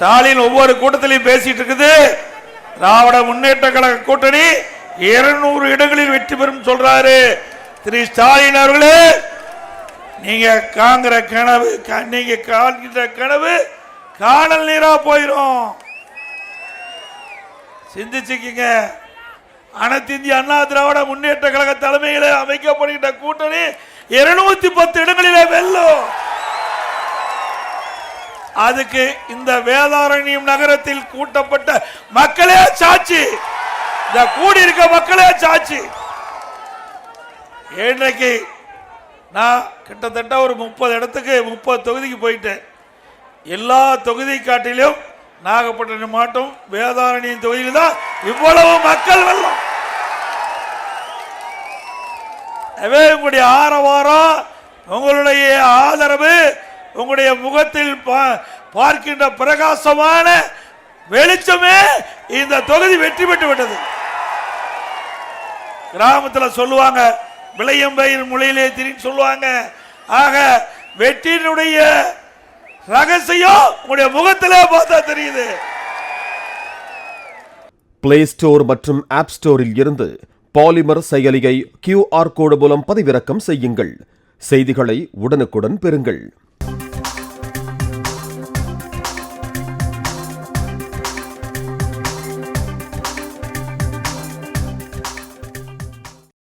ஸ்டாலின் ஒவ்வொரு கூட்டத்திலையும் பேசிட்டு இருக்குது. திராவிட முன்னேற்ற கழக கூட்டணி இருநூறு இடங்களில் வெற்றி பெறும் சொல்றாரு. திரு ஸ்டாலின் அவர்களே நீங்க காங்கிற கனவு நீங்க காண்கின்ற கனவு காணல் நீரா போயிரும். சிந்திச்சுக்கீங்க. அனைத்து இந்திய அண்ணா திராவிட முன்னேற்ற கழக தலைமையில அமைக்கப்படுகின்ற கூட்டணி இருநூத்தி பத்து இடங்களிலே வெல்லும். அதுக்கு இந்த வேதாரண்யம் நகரத்தில் கூட்டப்பட்ட மக்களே சாட்சி. இந்த கூடி இருக்க மக்களே சாட்சி. இன்னைக்கு நான் கிட்டத்தட்ட ஒரு முப்பது இடத்துக்கு முப்பது தொகுதிக்கு போயிட்டேன். எல்லா தொகுதி காட்டிலும் நாகப்பட்டினம் மாவட்டம் வேதாரண்யம் தொகுதியில் தான் இவ்வளவு மக்கள் வெள்ளம் எனவே உங்களுடைய ஆரவாரம் உங்களுடைய ஆதரவு உங்களுடைய முகத்தில் பார்க்கின்ற பிரகாசமான வெளிச்சமே இந்த தொகுதி வெற்றி பெற்று விட்டது. கிராமத்தில் சொல்லுவாங்க விளையம் பயிர் முளையிலே திரின்னு சொல்லுவாங்க. ஆக வெற்றியினுடைய ரகசியம் உங்களுடைய முகத்திலே பார்த்தா தெரியுது. பிளே ஸ்டோர் மற்றும் ஆப் ஸ்டோரில் இருந்து பாலிமர் செயலியை கியூஆர் கோடு மூலம் பதிவிறக்கம் செய்யுங்கள். செய்திகளை உடனுக்குடன் பெறுங்கள்.